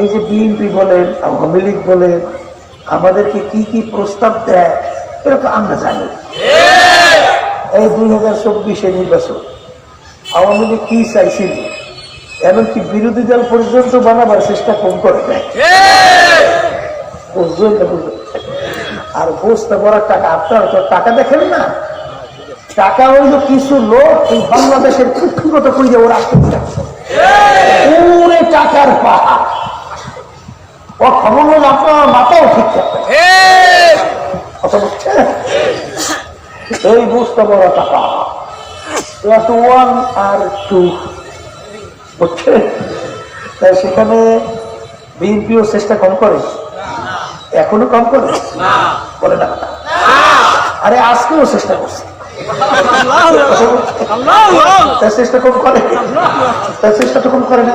এই যে বিএনপি বলেন আওয়ামী লীগ বলেন আমাদেরকে কি কি প্রস্তাব দেয় এটা তো আমরা জানি। এই দুই হাজার চব্বিশে নির্বাচন, আওয়ামী লীগ কি চাইছিল? এমনকি বিরোধী দল পর্যন্ত বানাবার চেষ্টা কম করে দেয় আর বুঝতে বড় টাকা, আপনারা তো টাকা দেখেন না। টাকা হইল কিছু লোক এই বাংলাদেশের কুক্ষিগত করি ওরা পুরে টাকার পাহাড়। ও খবর হল আপনার মাথাও ঠিক থাকবে এই! বুঝতে বড় টাকা। এত ওয়ান আর টু বুঝছে? তাই সেখানে বিএনপিও চেষ্টা কম করে। এখনও কম করে? করে না আরে আজকেও চেষ্টা করছে। তার চেষ্টা কম করে। তার চেষ্টাটা কম করে না।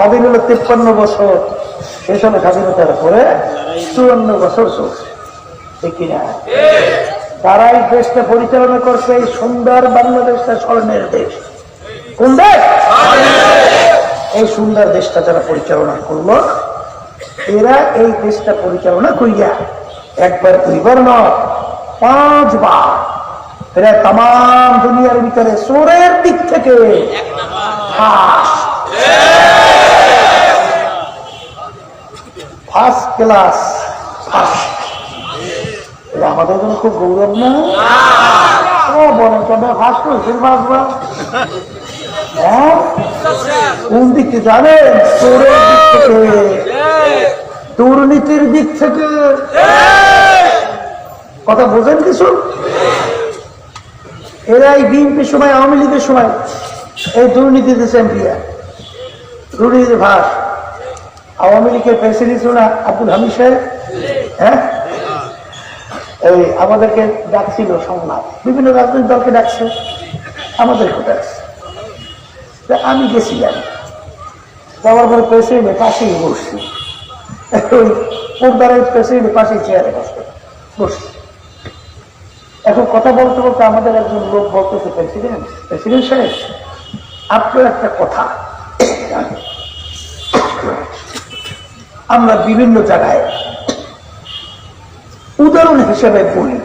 স্বাধীন হলো তিপ্পান্ন বছর। সে সময় স্বাধীনতার পরে চুয়ান্ন বছর চলছে। কিনা? তারাই দেশটা পরিচালনা করছে এই সুন্দর বাংলাদেশটা স্মরণের দেশ। কোন দেশ? এই সুন্দর দেশটা যারা পরিচালনা করল, এরা এই দেশটা পরিচালনা করিয়া একবার দুইবার নয় পাঁচবার এরা তাম দুনিয়ার ভিতরে চোরের দিক থেকে ফার্স্ট ক্লাস ফার্স্ট আমাদের জন্য খুব গৌরব না? বলেন কেন ফার্স্ট হয়েছে বাসবা হ্যাঁ? কোন দিকে জানেন? চোরের দিক থেকে। দুর্নীতির দিক থেকে। কথা বোঝেন কিছু? এরা এই বিএনপির সময়, আওয়ামী লীগের সময় এই দুর্নীতিতে চ্যাম্পিয়ন দুর্নীতি ভাস আওয়ামী লীগের প্রেসিডেন্ট ছিল না আব্দুল হামিদ সাহেব হ্যাঁ? এই আমাদেরকে ডাকছিল সংলাপ। বিভিন্ন রাজনৈতিক দলকে ডাকছে আমাদেরকে ডাকছে। আমি গেছিলাম যাওয়ার পরে প্রেসিডেন্টের পাশেই বসছি। ওই পূর্বারের প্রেসিডেন্টের পাশে চেয়ারে বসে, বসছি। এখন কথা বলতে বলতে আমাদের একজন লোক বলতেছে প্রেসিডেন্ট প্রেসিডেন্ট সাহেব, আপনার একটা কথা। আমরা বিভিন্ন জায়গায় উদাহরণ হিসেবে বলি।